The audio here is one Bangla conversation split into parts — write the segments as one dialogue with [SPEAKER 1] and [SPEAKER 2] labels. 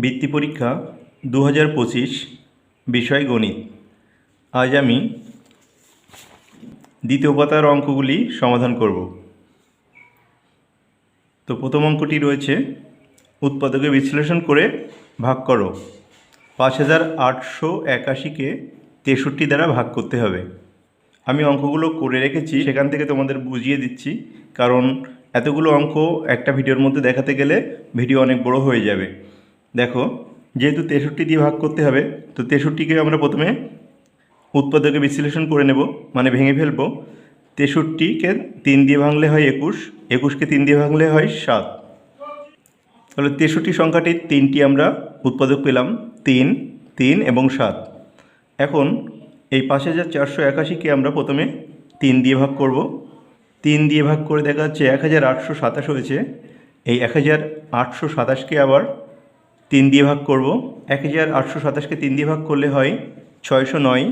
[SPEAKER 1] বৃত্তি পরীক্ষা দু হাজার পঁচিশ, বিষয় গণিত। আজ আমি দ্বিতীয় পাতার অঙ্কগুলি সমাধান করব। তো প্রথম অঙ্কটি রয়েছে, উৎপাদকে বিশ্লেষণ করে ভাগ করো। পাঁচ হাজার আটশো একাশিকে তেষট্টি দ্বারা ভাগ করতে হবে। আমি অঙ্কগুলো করে রেখেছি, সেখান থেকে তোমাদের বুঝিয়ে দিচ্ছি, কারণ এতগুলো অঙ্ক একটা ভিডিওর মধ্যে দেখাতে গেলে ভিডিও অনেক বড় হয়ে যাবে। যেহেতু তেষট্টি দিয়ে ভাগ করতে হবে, তো তেষট্টিকে আমরা প্রথমে উৎপাদকে বিশ্লেষণ করে নেব মানে ভেঙে ফেলব। তেষট্টিকে তিন দিয়ে ভাঙলে হয় একুশ, একুশকে তিন দিয়ে ভাঙলে হয় সাত। তাহলে তেষট্টি সংখ্যাটির তিনটি আমরা উৎপাদক পেলাম, তিন তিন এবং সাত। এখন এই পাঁচ হাজার চারশো একাশিকে আমরা প্রথমে তিন দিয়ে ভাগ করব। তিন দিয়ে ভাগ করে দেখা যাচ্ছে এক হাজার আটশো সাতাশ হয়েছে। এই এক হাজার আটশো সাতাশকে আবার তিন দিয়ে ভাগ করব। এক হাজার আটশো সাতাশকে তিন দিয়ে ভাগ করলে হয় ছয়শো নয়।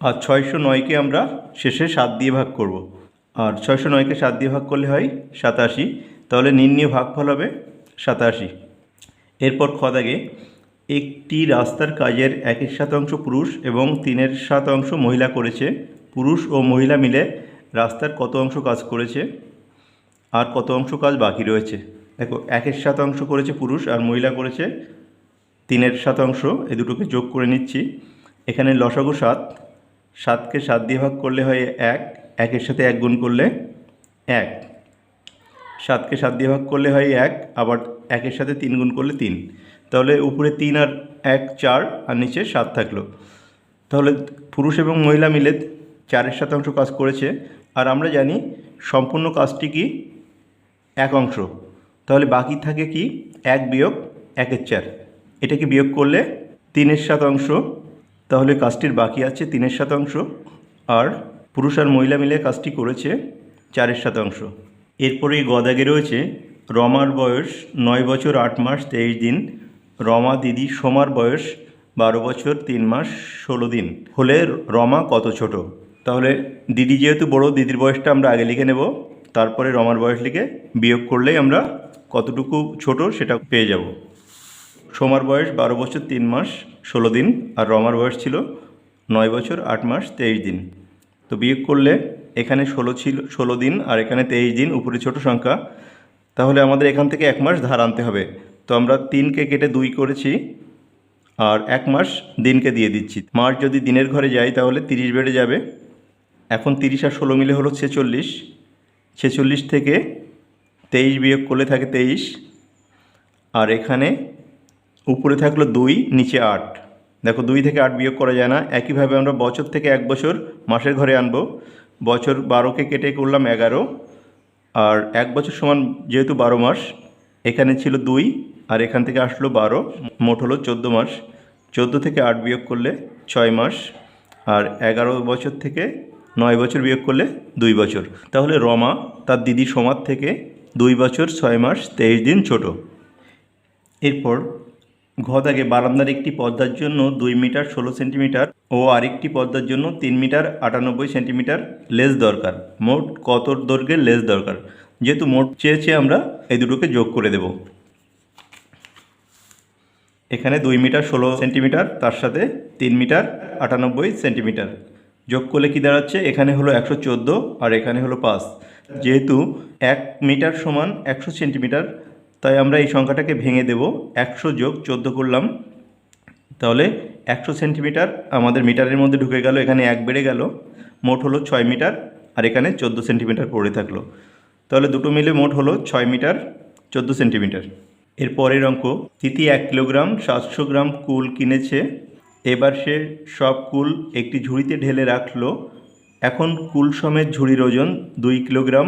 [SPEAKER 1] আর ছয়শো নয়কে আমরা শেষে সাত দিয়ে ভাগ করব। আর ছয়শো নয়কে সাত দিয়ে ভাগ করলে হয় সাতাশি। তাহলে নির্ণীয় ভাগফল হবে সাতাশি। এরপর খ দাগে, একটি রাস্তার কাজের একের শতাংশ পুরুষ এবং তিনের শতাংশ মহিলা করেছে। পুরুষ ও মহিলা মিলে রাস্তার কত অংশ কাজ করেছে? আর কত অংশ কাজ বাকি রয়েছে? দেখো, একের শতাংশ করেছে পুরুষ আর মহিলা করেছে তিনের শতাংশ, এই দুটোকে যোগ করে নিচ্ছি। এখানে লসাগু সাত, সাতকে সাত দিয়ে ভাগ করলে হয় এক, একের সাথে এক গুণ করলে এক। সাতকে সাত দিয়ে ভাগ করলে হয় এক, আবার একের সাথে তিন গুণ করলে তিন। তাহলে উপরে তিন আর এক চার, আর নিচে সাত থাকল। তাহলে পুরুষ এবং মহিলা মিলে চারের শতাংশ কাজ করেছে। আর আমরা জানি সম্পূর্ণ কাজটি কি? এক অংশ। তাহলে বাকি থাকে কি? এক বিয়োগ একের চার। এটাকে বিয়োগ করলে তিনের শতাংশ, তাহলে কাজটির বাকি আছে তিনের শতাংশ, আর পুরুষ আর মহিলা মিলে কাজটি করেছে চারের শতাংশ। এরপরে গদাগে রয়েছে রমার বয়স নয় বছর আট মাস তেইশ দিন, রমা দিদি সোমার বয়স বারো বছর তিন মাস ষোলো দিন। হলে রমা কত ছোট? তাহলে দিদি যেহেতু বড়, দিদির বয়সটা আমরা আগে লিখে নেব, তারপরে রমার বয়স লিখে বিয়োগ করলেই আমরা কতটুকু ছোট সেটা পেয়ে যাব। সোমার বয়স বারো বছর, তিন মাস, ষোলো দিন, আর রমার বয়স ছিল নয় বছর, আট মাস, তেইশ দিন। তো বিয়োগ করলে এখানে ষোলো ছিল, ষোলো দিন আর এখানে তেইশ দিন, উপরে ছোট সংখ্যা। তাহলে আমাদের এখান থেকে এক মাস ধার আনতে হবে। তো আমরা তিনকে কেটে দুই করেছি আর এক মাস দিনকে দিয়ে দিচ্ছি। মাস যদি দিনের ঘরে যাই তাহলে তিরিশ বেড়ে যাবে। এখন তিরিশ আর ষোলো মিলে হলো ছেচল্লিশ। ছেচল্লিশ থেকে তেইশ বিয়োগ করলে থাকে তেইশ। আর এখানে উপরে থাকল দুই, নিচে আট। দেখো দুই থেকে আট বিয়োগ করা যায় না। একইভাবে আমরা বছর থেকে এক বছর মাসের ঘরে আনব। বছর বারোকে কেটে করলাম এগারো। আর এক বছর সমান যেহেতু বারো মাস, এখানে ছিল দুই, আর এখান থেকে আসলো বারো, মোট হলো চোদ্দ মাস। চোদ্দ থেকে আট বিয়োগ করলে ছয় মাস, আর এগারো বছর থেকে নয় বছর বিয়োগ করলে দুই বছর। তাহলে রমা, তার দিদি সমাজ থেকে দুই বছর, ছয় মাস, তেইশ দিন ছোট। এরপর ঘদাগে বারান্দার একটি পর্দার জন্য দুই মিটার ষোলো সেন্টিমিটার ও আরেকটি পর্দার জন্য তিন মিটার আটানব্বই সেন্টিমিটার লেস দরকার। মোট কত দৈর্ঘ্যের লেস দরকার? যেহেতু মোট চেয়েছে আমরা এই দুটোকে যোগ করে দেব। এখানে দুই মিটার ষোলো সেন্টিমিটার, তার সাথে তিন মিটার আটানব্বই সেন্টিমিটার। যোগ করলে কি দাঁড়াচ্ছে? এখানে হলো একশো চোদ্দ আর এখানে হলো পাঁচ। যেহেতু এক মিটার সমান একশো সেন্টিমিটার তাই আমরা এই সংখ্যাটাকে ভেঙে দেব। একশো যোগ চোদ্দ করলাম। তাহলে একশো সেন্টিমিটার আমাদের মিটারের মধ্যে ঢুকে গেল, এখানে এক বেড়ে গেল। মোট হলো ছয় মিটার, আর এখানে চোদ্দ সেন্টিমিটার পড়ে থাকল। তাহলে দুটো মিলে মোট হলো ছয় মিটার, চোদ্দ সেন্টিমিটার। এর পরের অঙ্ক তিতি এক কিলোগ্রাম, সাতশো গ্রাম কুল কিনেছে। এবার সে সব কুল একটি ঝুড়িতে ঢেলে রাখল। এখন কুল সমেত ঝুড়ির ওজন দুই কিলোগ্রাম,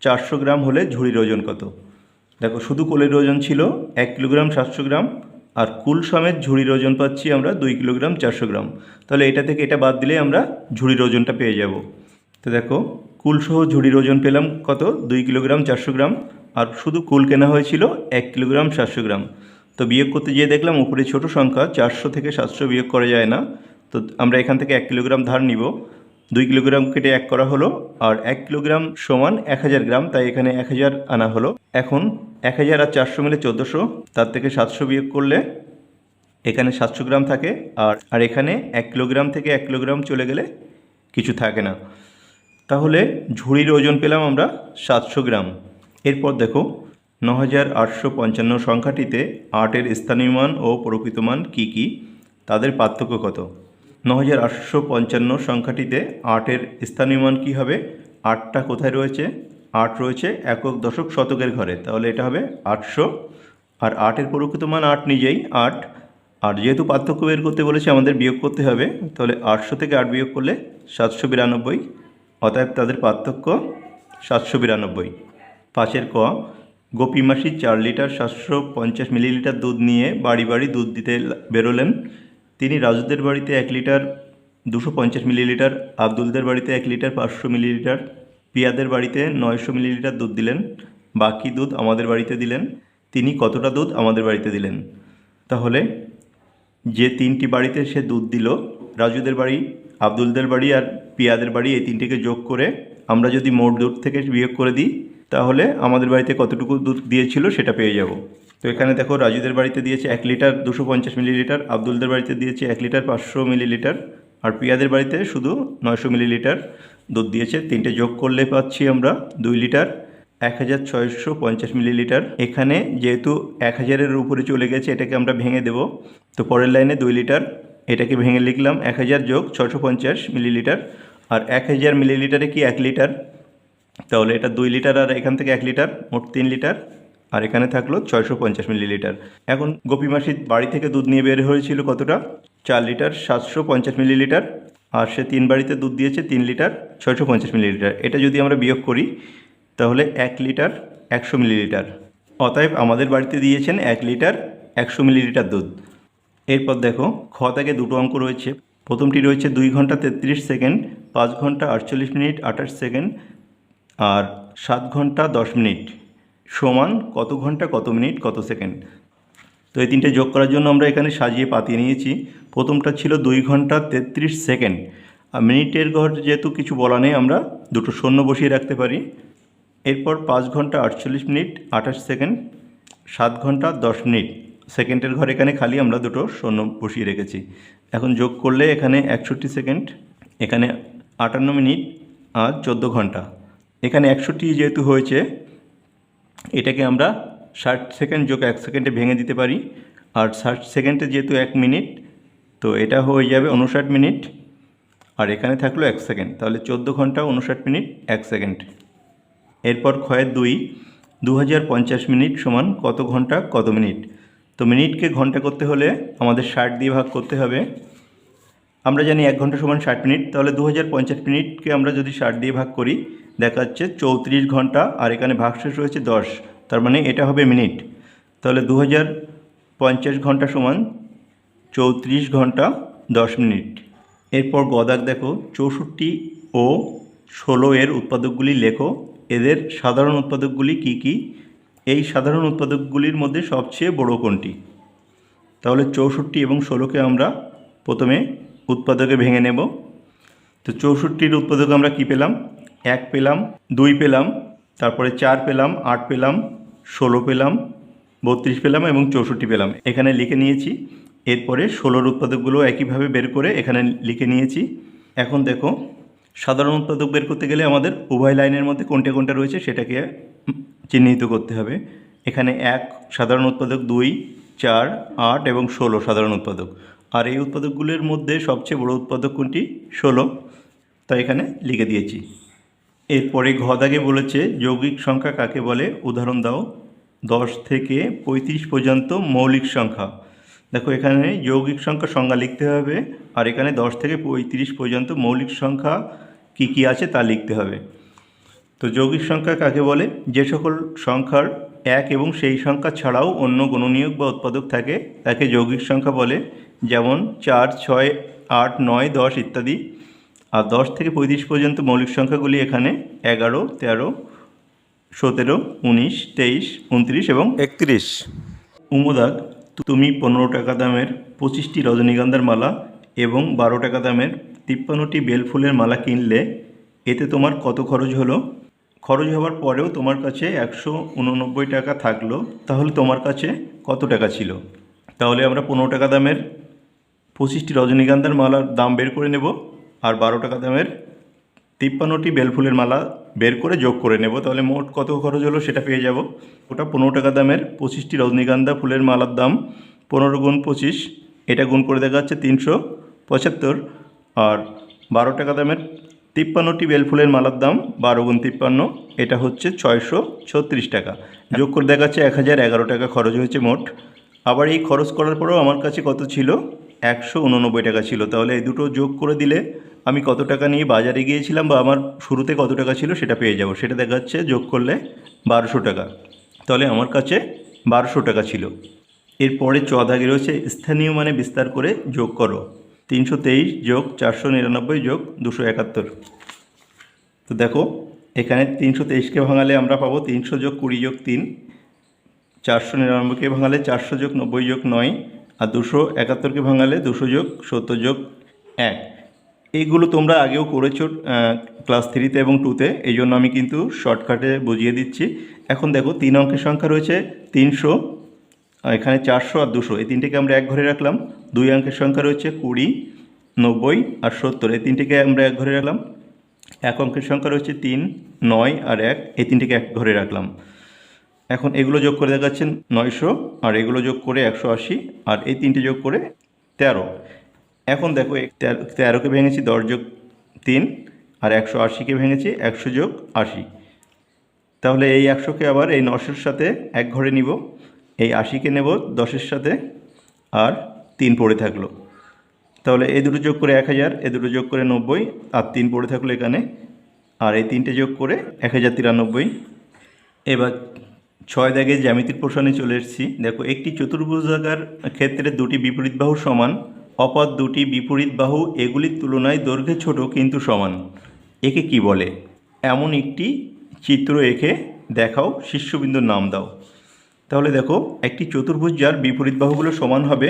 [SPEAKER 1] চারশো গ্রাম হলে ঝুড়ির ওজন কত? দেখো, শুধু কোলের ওজন ছিল এক কিলোগ্রাম সাতশো গ্রাম, আর কুল সমেত ঝুড়ির ওজন পাচ্ছি আমরা দুই কিলোগ্রাম চারশো গ্রাম। তাহলে এটা থেকে এটা বাদ দিলেই আমরা ঝুড়ির ওজনটা পেয়ে যাব। তো দেখো কুলসহ ঝুড়ির ওজন পেলাম কত? দুই কিলোগ্রাম চারশো গ্রাম, আর শুধু কুল কেনা হয়েছিল এক কিলোগ্রাম সাতশো গ্রাম। তো বিয়োগ করতে গিয়ে দেখলাম উপরে ছোট সংখ্যা, চারশো থেকে সাতশো বিয়োগ করা যায় না। তো আমরা এখান থেকে এক কিলোগ্রাম ধার নিব। দুই কিলোগ্রাম কেটে এক করা হলো, আর এক কিলোগ্রাম সমান এক হাজার গ্রাম, তাই এখানে এক হাজার আনা হলো। এখন এক হাজার আর চারশো মিলে চোদ্দোশো, তার থেকে সাতশো বিয়োগ করলে এখানে সাতশো গ্রাম থাকে, আর আর এখানে এক কিলোগ্রাম থেকে এক কিলোগ্রাম চলে গেলে কিছু থাকে না। তাহলে ঝুড়ির ওজন পেলাম আমরা সাতশো গ্রাম। এরপর দেখো ন হাজার আটশো পঞ্চান্ন সংখ্যাটিতে আটের স্থানীয় মান ও প্রকৃত মান কী কী? তাদের পার্থক্য কত? ন হাজার আটশো পঞ্চান্ন সংখ্যাটিতে আটের স্থানীয় মান কী হবে? আটটা কোথায় রয়েছে? আট রয়েছে একক দশক শতকের ঘরে। তাহলে এটা হবে আটশো। আর আটের প্রকৃত মান আট নিজেই আট। আর যেহেতু পার্থক্য বের করতে বলেছে, আমাদের বিয়োগ করতে হবে। তাহলে আটশো থেকে আট বিয়োগ করলে সাতশো বিরানব্বই। অতএব তাদের পার্থক্য সাতশো বিরানব্বই। পাঁচের ক গোপী মাসি চার লিটার সাতশো পঞ্চাশ মিলিলিটার দুধ নিয়ে বাড়ি বাড়ি দুধ দিতে বেরোলেন। তিনি রাজুদের বাড়িতে এক লিটার দুশো পঞ্চাশ মিলিলিটার, আবদুলদের বাড়িতে এক লিটার পাঁচশো মিলিলিটার, পিয়াদের বাড়িতে নয়শো মিলিলিটার দুধ দিলেন, বাকি দুধ আমাদের বাড়িতে দিলেন, তিনি কতটা দুধ আমাদের বাড়িতে দিলেন? তাহলে যে তিনটি বাড়িতে সে দুধ দিল, রাজুদের বাড়ি, আব্দুলদের বাড়ি আর পিয়াদের বাড়ি, এই তিনটিকে যোগ করে আমরা যদি মোট দুধ থেকে বিয়োগ করে দিই, তাহলে আমাদের বাড়িতে কতটুকু দুধ দিয়েছিল সেটা পেয়ে যাব। তো এখানে দেখো রাজুদের বাড়িতে দিয়েছে এক লিটার দুশো পঞ্চাশ মিলিলিটার, আবদুলদের বাড়িতে দিয়েছে এক লিটার পাঁচশো মিলিলিটার, আর পিয়াদের বাড়িতে শুধু নয়শো মিলিলিটার দুধ দিয়েছে। তিনটে যোগ করলে পাচ্ছি আমরা দুই লিটার, এক হাজার ছয়শো পঞ্চাশ মিলিলিটার। এখানে যেহেতু এক হাজারের উপরে চলে গেছে, এটাকে আমরা ভেঙে দেব। তো পরের লাইনে দুই লিটার, এটাকে ভেঙে লিখলাম এক হাজার যোগ ছশো পঞ্চাশ মিলিলিটার, আর এক হাজার মিলিলিটারে কি এক লিটার? তাহলে এটা দুই লিটার আর এখান থেকে এক লিটার, মোট তিন লিটার। আর এখানে থাকল ছয়শো পঞ্চাশ মিলিলিটার। এখন গোপী মাসির বাড়ি থেকে দুধ নিয়ে বের হয়েছিল কতটা? চার লিটার সাতশো পঞ্চাশ মিলিলিটার আর সে তিন বাড়িতে দুধ দিয়েছে তিন লিটার ছয়শো পঞ্চাশ মিলিলিটার। এটা যদি আমরা বিয়োগ করি, তাহলে এক লিটার একশো মিলিলিটার। অতএব আমাদের বাড়িতে দিয়েছেন এক লিটার একশো মিলিলিটার দুধ। এরপর দেখো, খ থেকে দুটো অঙ্ক রয়েছে। প্রথমটি রয়েছে দুই ঘণ্টা তেত্রিশ সেকেন্ড, পাঁচ ঘণ্টা আটচল্লিশ মিনিট আঠাশ সেকেন্ড আর সাত ঘণ্টা দশ মিনিট। সমান কত ঘণ্টা, কত মিনিট, কত সেকেন্ড? তো এই তিনটে যোগ করার জন্য আমরা এখানে সাজিয়ে পাতিয়ে নিয়েছি। প্রথমটা ছিল দুই ঘণ্টা তেত্রিশ সেকেন্ড। আর মিনিটের ঘর যেহেতু কিছু বলা নেই, আমরা দুটো শূন্য বসিয়ে রাখতে পারি। এরপর পাঁচ ঘণ্টা আটচল্লিশ মিনিট, আঠাশ সেকেন্ড, সাত ঘণ্টা দশ মিনিট। সেকেন্ডের ঘর এখানে খালি আমরা দুটো শূন্য বসিয়ে রেখেছি। এখন যোগ করলে এখানে একষট্টি সেকেন্ড, এখানে আটান্ন মিনিট আর চোদ্দ ঘণ্টা। এখানে একষট্টি যেহেতু হয়েছে এটাকে আমরা ষাট সেকেন্ড যোগ এক সেকেন্ডে ভেঙে দিতে পারি। আর ষাট সেকেন্ডে যেহেতু এক মিনিট, তো এটা হয়ে যাবে উনষাট মিনিট। আর এখানে থাকল এক সেকেন্ড, তাহলে চোদ্দ ঘণ্টা উনষাট মিনিট এক সেকেন্ড। এরপর ক্ষয়ের দুই দু মিনিট সমান কত ঘণ্টা কত মিনিট? তো মিনিটকে ঘণ্টা করতে হলে আমাদের ষাট দিয়ে ভাগ করতে হবে। আমরা জানি এক ঘণ্টা সমান ষাট মিনিট, তাহলে দু হাজার পঞ্চাশ মিনিটকে আমরা যদি ষাট দিয়ে ভাগ করি, দেখা যাচ্ছে চৌত্রিশ ঘণ্টা, আর এখানে ভাগশেষ রয়েছে দশ, তার মানে এটা হবে মিনিট। তাহলে দু হাজার পঞ্চাশ ঘণ্টা সমান চৌত্রিশ ঘণ্টা, দশ মিনিট। এরপর গদাক দেখো, চৌষট্টি ও ষোলো এর উৎপাদকগুলি লেখো, এদের সাধারণ উৎপাদকগুলি কি কি? এই সাধারণ উৎপাদকগুলির মধ্যে সবচেয়ে বড় কোনটি? তাহলে চৌষট্টি এবং ষোলোকে আমরা প্রথমে উৎপাদকে ভেঙে নেব। তো চৌষট্টির উৎপাদক আমরা কি পেলাম? এক পেলাম, দুই পেলাম, তারপরে চার পেলাম, আট পেলাম, ষোলো পেলাম, বত্রিশ পেলাম এবং চৌষট্টি পেলাম। এখানে লিখে নিয়েছি। এরপরে ষোলোর উৎপাদকগুলো একইভাবে বের করে এখানে লিখে নিয়েছি। এখন দেখো, সাধারণ উৎপাদক বের করতে গেলে আমাদের উভয় লাইনের মধ্যে কোনটা কোনটা রয়েছে সেটাকে চিহ্নিত করতে হবে। এখানে এক সাধারণ উৎপাদক, দুই, চার, আট এবং ষোলো সাধারণ উৎপাদক। আর এই উৎপাদকগুলির মধ্যে সবচেয়ে বড় উৎপাদক কোনটি? ষোলো। তাই এখানে লিখে দিয়েছি। এরপরে ঘদাগে বলেছে, যৌগিক সংখ্যা কাকে বলে? উদাহরণ দাও। দশ থেকে পঁয়ত্রিশ পর্যন্ত মৌলিক সংখ্যা। দেখো এখানে যৌগিক সংখ্যা সংজ্ঞা লিখতে হবে, আর এখানে দশ থেকে পঁয়ত্রিশ পর্যন্ত মৌলিক সংখ্যা কি কি আছে তা লিখতে হবে। তো যৌগিক সংখ্যা কাকে বলে? যে সকল সংখ্যার এক এবং সেই সংখ্যা ছাড়াও অন্য গণনীয়ক বা উৎপাদক থাকে, তাকে যৌগিক সংখ্যা বলে। যেমন চার ছয় আট নয় দশ ইত্যাদি। আর দশ থেকে পঁয়ত্রিশ পর্যন্ত মৌলিক সংখ্যাগুলি এখানে এগারো তেরো সতেরো উনিশ তেইশ উনত্রিশ এবং
[SPEAKER 2] একত্রিশ।
[SPEAKER 1] উমদাগ তুমি পনেরো টাকা দামের পঁচিশটি রজনীগন্ধার মালা এবং বারো টাকা দামের তিপ্পান্নটি বেলফুলের মালা কিনলে এতে তোমার কত খরচ হলো? খরচ হওয়ার পরেও তোমার কাছে একশো উননব্বই টাকা থাকল। তাহলে তোমার কাছে কত টাকা ছিল? তাহলে আমরা পনেরো টাকা দামের পঁচিশটি রজনীগন্ধার মালার দাম বের করে নেব আর বারো টাকা দামের তিপ্পান্নটি বেলফুলের মালা বের করে যোগ করে নেব। তাহলে মোট কত খরচ হলো সেটা পেয়ে যাব। ওটা পনেরো টাকা দামের পঁচিশটি রজনীগন্ধা ফুলের মালার দাম পনেরো গুণ পঁচিশ, এটা গুণ করে দেখা যাচ্ছে তিনশো পঁচাত্তর। আর বারো টাকা দামের তিপ্পান্নটি বেলফুলের মালার দাম বারো গুণ তিপ্পান্ন, এটা হচ্ছে ছয়শো ছত্রিশ টাকা। যোগ করে দেখা যাচ্ছে এক হাজার এগারো টাকা খরচ হয়েছে মোট। আবার এই খরচ করার পরেও আমার কাছে কত ছিল? একশো উননব্বই টাকা ছিল। তাহলে এই দুটো যোগ করে দিলে আমি কত টাকা নিয়ে বাজারে গিয়েছিলাম বা আমার শুরুতে কত টাকা ছিল সেটা পেয়ে যাব। সেটা দেখা যাচ্ছে যোগ করলে বারোশো টাকা। তাহলে আমার কাছে বারোশো টাকা ছিল। এরপরে চ দাগে রয়েছে স্থানীয় মানে বিস্তার করে যোগ করো। তিনশো তেইশ যোগ চারশো নিরানব্বই যোগ দুশো একাত্তর। তো দেখো, এখানে তিনশো তেইশকে ভাঙালে আমরা পাবো তিনশো যোগ কুড়ি যোগ তিন, চারশো নিরানব্বইকে ভাঙালে চারশো যোগ নব্বই যোগ নয় আর দুশো একাত্তরকে ভাঙালে দুশো যোগ সত্তর যোগ এক। এইগুলো তোমরা আগেও করেছ ক্লাস থ্রিতে এবং টুতে এই জন্য আমি কিন্তু শর্টকাটে বুঝিয়ে দিচ্ছি। এখন দেখো, তিন অঙ্কের সংখ্যা রয়েছে তিনশো এখানে চারশো আর দুশো। এই তিনটেকে আমরা এক ঘরে রাখলাম। দুই অঙ্কের সংখ্যা রয়েছে কুড়ি, নব্বই আর সত্তর। এই তিনটেকে আমরা এক ঘরে রাখলাম। এক অঙ্কের সংখ্যা রয়েছে তিন, নয় আর এক। এই তিনটেকে এক ঘরে রাখলাম। এখন এগুলো যোগ করে দেখাচ্ছেন নয়শো, আর এগুলো যোগ করে একশো আশি, আর এই তিনটে যোগ করে তেরো। এখন দেখো তেরো, তেরোকে ভেঙেছি দশ যোগ তিন, আর একশো আশিকে ভেঙেছি একশো যোগ আশি। তাহলে এই একশোকে আবার এই নশোর সাথে এক ঘরে নিব, এই আশিকে নেব দশের সাথে, আর তিন পড়ে থাকল। তাহলে এই দুটো যোগ করে এক হাজার এ দুটো যোগ করে নব্বই, আর তিন পড়ে থাকল এখানে, আর এই তিনটে যোগ করে এক হাজার তিরানব্বই। এবার ছয় দাগে জ্যামিতির প্রশ্নে চলে এসেছি। দেখো, একটি চতুর্ভুজাকার ক্ষেত্রে দুটি বিপরীত বাহু সমান, অপর দুটি বিপরীত বাহু এগুলির তুলনায় দৈর্ঘ্যে ছোট কিন্তু সমান। একে কি বলে? এমন একটি চিত্র এঁকে দেখাও, শীর্ষবিন্দুর নাম দাও। তাহলে দেখো, একটি চতুর্ভুজ যার বিপরীত বাহুগুলো সমান হবে।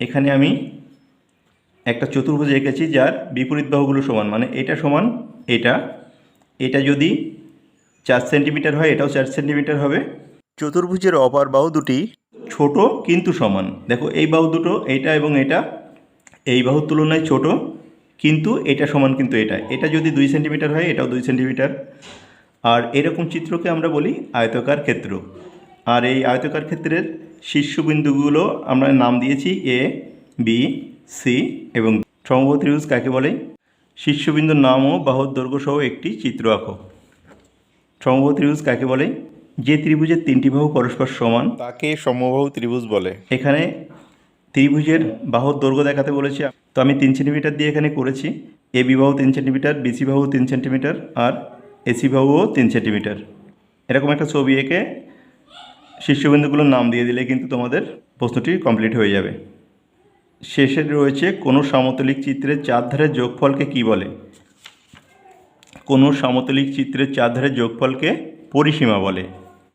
[SPEAKER 1] এখানে আমি একটা চতুর্ভুজ এঁকেছি যার বিপরীত বাহুগুলো সমান মানে এটা সমান, এটা। এটা যদি চার সেন্টিমিটার হয় এটাও চার সেন্টিমিটার হবে। চতুর্ভুজের অপার বাহু দুটি। ছোট কিন্তু সমান। দেখো এই বাহু দুটো এইটা এবং এটা এই বাহুর তুলনায় ছোট কিন্তু এটা সমান কিন্তু এটা। এটা যদি দুই সেন্টিমিটার হয় এটাও দুই সেন্টিমিটার। আর এরকম চিত্রকে আমরা বলি আয়তকার ক্ষেত্র। আর এই আয়তকার ক্ষেত্রের শীর্ষবিন্দুগুলো আমরা নাম দিয়েছি এ বি সি এবং সমবাহু ত্রিভুজ কাকে বলে? শীর্ষবিন্দুর নাম ও বাহুর দৈর্ঘ্য সহ একটি চিত্র আঁকো। সমবাহু ত্রিভুজ কাকে বলে? যে ত্রিভুজের তিনটি বাহু পরস্পর সমান।
[SPEAKER 2] তাকে সমবাহু ত্রিভুজ বলে।
[SPEAKER 1] এখানে ত্রিভুজের বাহুর দৈর্ঘ্য দেখাতে বলেছি। তো আমি তিন সেন্টিমিটার দিয়ে এখানে করেছি। এ বি বাহু তিন সেন্টিমিটার বিসি বাহু তিন সেন্টিমিটার আর এসি বাহুও তিন সেন্টিমিটার। এরকম একটা ছবি এঁকে শীর্ষবিন্দুগুলোর নাম দিয়ে দিলে কিন্তু তোমাদের প্রশ্নটি কমপ্লিট হয়ে যাবে। শেষে রয়েছে কোনো সমতলিক চিত্রের চার ধারের যোগফলকে কি বলে? কোনো সমতলিক চিত্রের চার ধারের যোগফলকে পরিসীমা বলে।